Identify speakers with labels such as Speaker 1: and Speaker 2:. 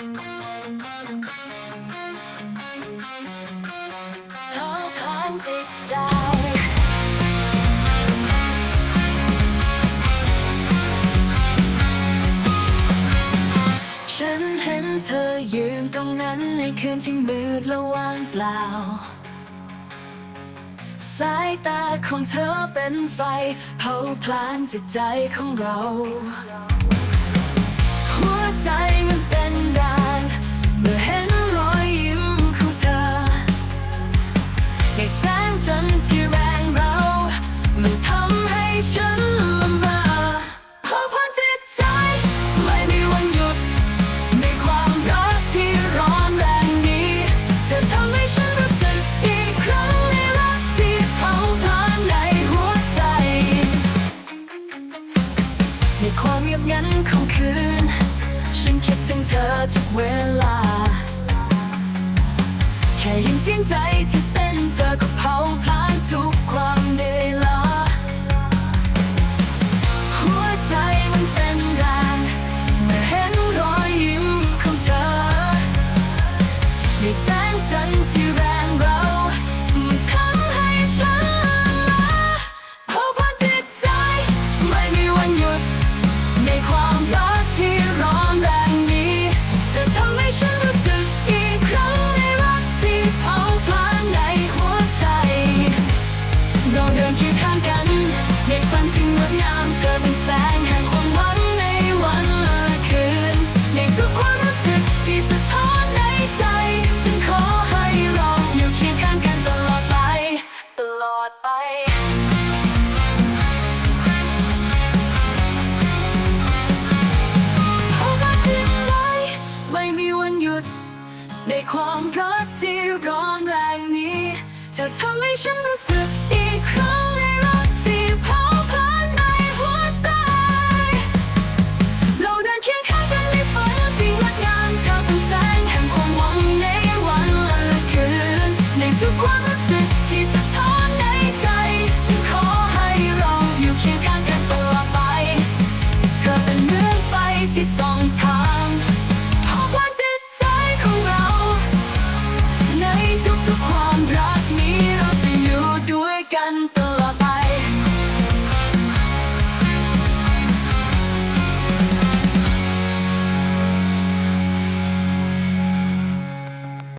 Speaker 1: ขอผ่านจิตใจฉันเห็นเธอยืนตรงนั้นในคืนที่มืดและว่างเปล่า สายตาของเธอเป็นไฟเผาพลานจิตใจของเรา หัวใจมัน งคืน ฉันคิดถึงเธอทุกเวลา แค่ยินเสียงใจที่เต้นเธอก็เผาผลาญทุกความ ดงามเธอเป็นแสงแห่งความหวังในวันและคืนในทุกความรู้สึกที่สะท้อนในใจ ฉันขอให้เราอยู่เคียงข้างกันตลอดไป ตลอดไป เพราะว่าจิตใจไม่มีวันหยุด ในความรักที่ร้อนแรงนี้ เธอทำให้ฉันรู้สึกอีกครั้ง ความรู้สึกที่สะท้อนในใจ จึงขอให้เราอยู่เคียงข้างกันตลอไป เธอเป็นเรื่องไฟที่ส่องทาง